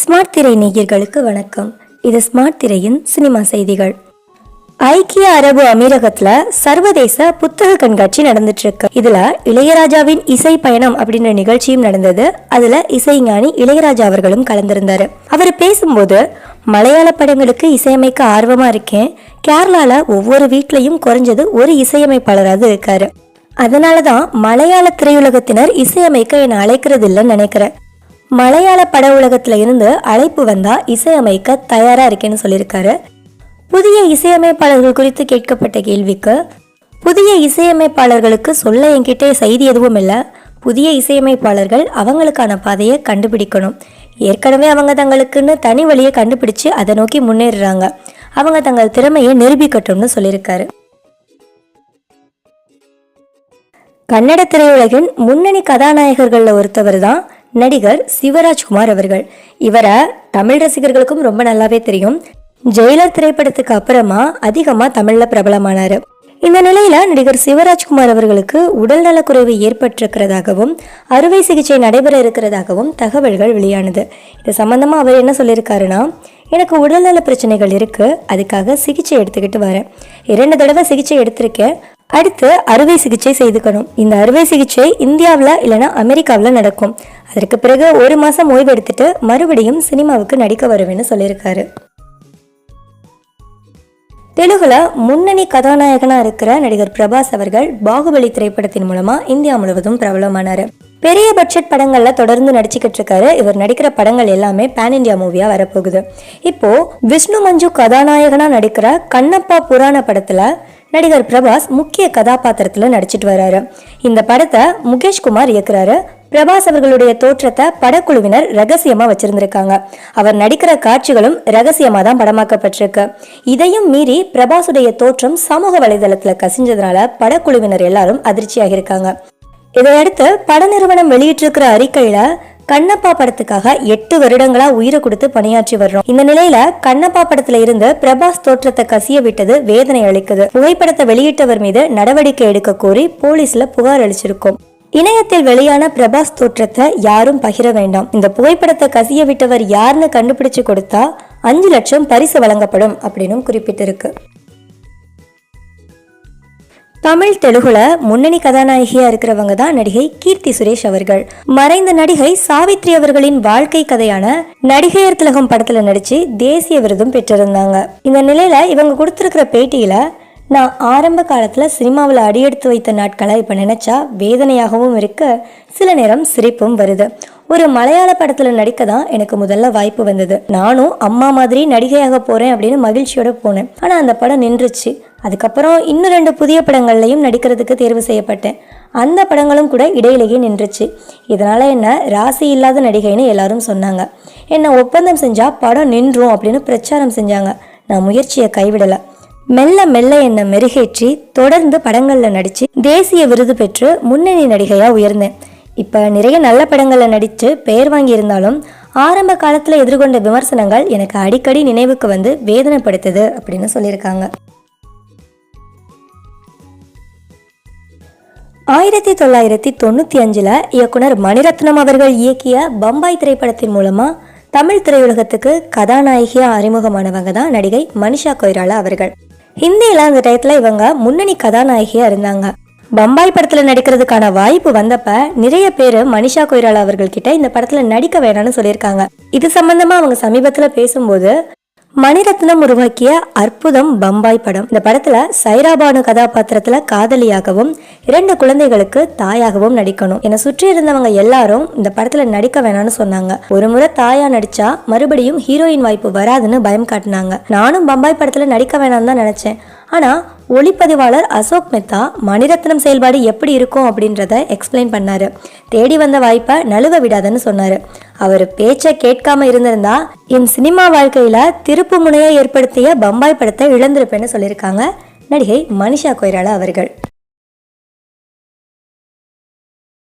Smart திரை நேயர்களுக்கு வணக்கம். இது ஸ்மார்ட் திரையின் சினிமா செய்திகள். ஐக்கிய அரபு அமீரகத்துல சர்வதேச புத்தக கண்காட்சி நடந்துட்டு இருக்கு இதுல இளையராஜாவின் இசை பயணம் அப்படின்ற நிகழ்ச்சியும் நடந்தது. அதுல இசைஞானி இளையராஜா அவர்களும் கலந்திருந்தாரு. அவர் பேசும்போது மலையாள படங்களுக்கு இசையமைக்க ஆர்வமா இருக்கேன். கேரளால ஒவ்வொரு வீட்லயும் குறைஞ்சது ஒரு இசையமைப்பாளராவது இருக்காரு. அதனாலதான் மலையாள திரையுலகத்தினர் இசையமைக்க என்னை அழைக்கிறது இல்லைன்னு நினைக்கிறேன். மலையாள பட உலகத்துல இருந்து அழைப்பு வந்தா இசையமைக்க தயாரா இருக்கேன்னு சொல்லியிருக்காரு. புதிய இசையமைப்பாளர்கள் குறித்து கேட்கப்பட்ட கேள்விக்கு புதிய இசையமைப்பாளர்களுக்கு சொல்ல என்கிட்ட செய்தி எதுவும் இல்லை. புதிய இசையமைப்பாளர்கள் அவங்களுக்கான பாதையை கண்டுபிடிக்கணும். ஏற்கனவே அவங்க தங்களுக்குன்னு தனி வழியை கண்டுபிடிச்சு அதை நோக்கி முன்னேறுறாங்க. அவங்க தங்கள் திறமையை நிரூபிக்கட்டும்னு சொல்லியிருக்காரு. கன்னட திரையுலகின் முன்னணி கதாநாயகர்களில் ஒருத்தவர் தான் நடிகர் சிவராஜ்குமார் அவர்கள். இவரை தமிழ் ரசிகர்களுக்கும் ரொம்ப நல்லாவே தெரியும். ஜெயிலர் திரைப்படத்துக்கு அப்புறமா அதிகமாக தமிழில் பிரபலமானார். இந்த நிலையில நடிகர் சிவராஜ்குமார் அவர்களுக்கு உடல்நலக்குறைவு ஏற்பட்டிருக்கிறதாகவும் அறுவை சிகிச்சை நடைபெற இருக்கிறதாகவும் தகவல்கள் வெளியானது. இது சம்பந்தமா அவர் என்ன சொல்லியிருக்காருன்னா எனக்கு உடல்நல பிரச்சனைகள் இருக்கு அதுக்காக சிகிச்சை எடுத்துக்கிட்டு வரேன். இரண்டு தடவை சிகிச்சை எடுத்திருக்கேன். அடுத்து அறுவை சிகிச்சை செய்துக்கணும். இந்த அறுவை சிகிச்சை இந்தியாவில் இல்லைன்னா அமெரிக்காவில் நடக்கும். அதற்கு பிறகு ஒரு மாதம் ஓய்வு எடுத்துட்டு மறுபடியும் சினிமாவுக்கு நடிக்க வருவேன்னு சொல்லியிருக்காரு. தெலுங்குல முன்னணி கதாநாயகனாக இருக்கிற நடிகர் பிரபாஸ் அவர்கள் பாகுபலி திரைப்படத்தின் மூலமா இந்தியா முழுவதும் பிரபலமானாரு. பெரிய பட்ஜெட் படங்கள்ல தொடர்ந்து நடிச்சுக்கிட்டு இருக்காரு. இவர் நடிக்கிற படங்கள் எல்லாமே பேன் இந்தியா மூவியா வரப்போகுது. இப்போ விஷ்ணு மஞ்சு கதாநாயகனா நடிக்கிற கண்ணப்பா புராண படத்துல நடிகர் பிரபாஸ் முக்கிய கதாபாத்திரத்துல நடிச்சிட்டு வர்றாரு இந்த படத்தை முகேஷ் குமார் இயக்குறாரு. பிரபாஸ் அவர்களுடைய தோற்றத்தை படக்குழுவினர் ரகசியமா வச்சிருந்திருக்காங்க. அவர் நடிக்கிற காட்சிகளும் ரகசியமா தான் படமாக்கப்பட்டிருக்கு. இதையும் மீறி பிரபாஸுடைய தோற்றம் சமூக வலைதளத்துல கசிஞ்சதுனால படக்குழுவினர் எல்லாரும் அதிர்ச்சியாக இருக்காங்க இதையடுத்து பட நிறுவனம் வெளியிட்டிருக்கிற அறிக்கையில கண்ணப்பா படத்துக்காக எட்டு வருடங்களா உயிரை கொடுத்து பணியாற்றி வர்றோம். இந்த நிலையில கண்ணப்பா படத்துல இருந்து பிரபாஸ் தோற்றத்தை கசிய விட்டது வேதனை அளிக்குது. புகைப்படத்தை வெளியிட்டவர் மீது நடவடிக்கை எடுக்க கோரி போலீஸ்ல புகார் அளிச்சிருக்கோம். இணையத்தில் வெளியான பிரபாஸ் தோற்றத்தை யாரும் பகிர வேண்டாம். இந்த புகைப்படத்தை கசிய விட்டவர் யாருன்னு கண்டுபிடிச்சு கொடுத்தா அஞ்சு லட்சம் பரிசு வழங்கப்படும் அப்படின்னு குறிப்பிட்டிருக்கு. தமிழ் தெலுங்குல முன்னணி கதாநாயகியா இருக்கிறவங்க தான் நடிகை கீர்த்தி சுரேஷ் அவர்கள். மறைந்த நடிகை சாவித்ரி அவர்களின் வாழ்க்கை கதையான நடிகையர் திலகம் படத்துல நடிச்சு தேசிய விருதும் பெற்றிருந்தாங்க. இந்த நிலையில இவங்க கொடுத்திருக்கிற பேட்டியில நான் ஆரம்ப காலத்தில் சினிமாவில் அடியெடுத்து வைத்த நாட்களை இப்போ நினச்சா வேதனையாகவும் இருக்க சில நேரம் சிரிப்பும் வருது. ஒரு மலையாள படத்தில் நடிக்க தான் எனக்கு முதல்ல வாய்ப்பு வந்தது. நானும் அம்மா மாதிரி நடிகையாக போகிறேன் அப்படின்னு மகிழ்ச்சியோட போனேன். ஆனால் அந்த படம் நின்றுச்சு. அதுக்கப்புறம் இன்னும் ரெண்டு புதிய படங்கள்லையும் நடிக்கிறதுக்கு தேர்வு செய்யப்பட்டேன். அந்த படங்களும் கூட இடையிலேயே நின்றுச்சு. இதனால் என்ன? ராசி இல்லாத நடிகைன்னு எல்லாரும் சொன்னாங்க. என்னை ஒப்பந்தம் செஞ்சால் படம் நின்றும் அப்படின்னு பிரச்சாரம் செஞ்சாங்க. நான் முயற்சியை கைவிடலை. மெல்ல மெல்ல என்னை மெருகேற்றி தொடர்ந்து படங்களில் நடித்து தேசிய விருது பெற்று முன்னணி நடிகையாக உயர்ந்தேன். இப்போ நிறைய நல்ல படங்களில் நடித்து பெயர் வாங்கியிருந்தாலும் ஆரம்ப காலத்தில் எதிர்கொண்ட விமர்சனங்கள் எனக்கு அடிக்கடி நினைவுக்கு வந்து வேதனைப்படுத்துது அப்படின்னு சொல்லியிருக்காங்க. ஆயிரத்தி தொள்ளாயிரத்தி தொண்ணூற்றி அஞ்சில் இயக்குனர் மணிரத்னம் அவர்கள் இயக்கிய பம்பாய் திரைப்படத்தின் மூலமாக தமிழ் திரையுலகத்துக்கு கதாநாயகியாக அறிமுகமானவங்க தான் நடிகை மனிஷா கொய்ராலா அவர்கள். ஹிந்தியில் அந்த டயத்தில் இவங்க முன்னணி கதாநாயகியாக இருந்தாங்க. பம்பாய் படத்தில் நடிக்கிறதுக்கான வாய்ப்பு வந்தப்ப நிறைய பேர் மனிஷா கொய்ராலா அவர்கள்கிட்ட இந்த படத்தில் நடிக்க வேணாம்னு சொல்லியிருக்காங்க. இது சம்பந்தமா அவங்க சமீபத்தில் பேசும்போது மணிரத்னம் உருவாக்கிய அற்புதம் பம்பாய் படம். இந்த படத்துல சைராபானு கதாபாத்திரத்துல காதலியாகவும் இரண்டு குழந்தைகளுக்கு தாயாகவும் நடிக்கணும். என சுற்றி இருந்தவங்க எல்லாரும் இந்த படத்துல நடிக்க வேணாம்னு சொன்னாங்க. ஒரு முறை தாயா நடிச்சா மறுபடியும் ஹீரோயின் வாய்ப்பு வராதுன்னு பயம் காட்டினாங்க. நானும் பம்பாய் படத்துல நடிக்க வேணாம்னு தான் நினைச்சேன். ஆனால் ஒளிப்பதிவாளர் அசோக் மெத்தா மணிரத்னம் செயல்பாடு எப்படி இருக்கும் அப்படின்றத எக்ஸ்பிளைன் பண்ணாரு. தேடி வந்த வாய்ப்பை நழுவ விடாதுன்னு சொன்னாரு. அவர் பேச்சை கேட்காம இருந்திருந்தா என் சினிமா வாழ்க்கையில திருப்பு முனையை ஏற்படுத்திய பம்பாய் படத்தை இழந்திருப்பேன்னு சொல்லியிருக்காங்க நடிகை மனிஷா கொய்ராலா அவர்கள்.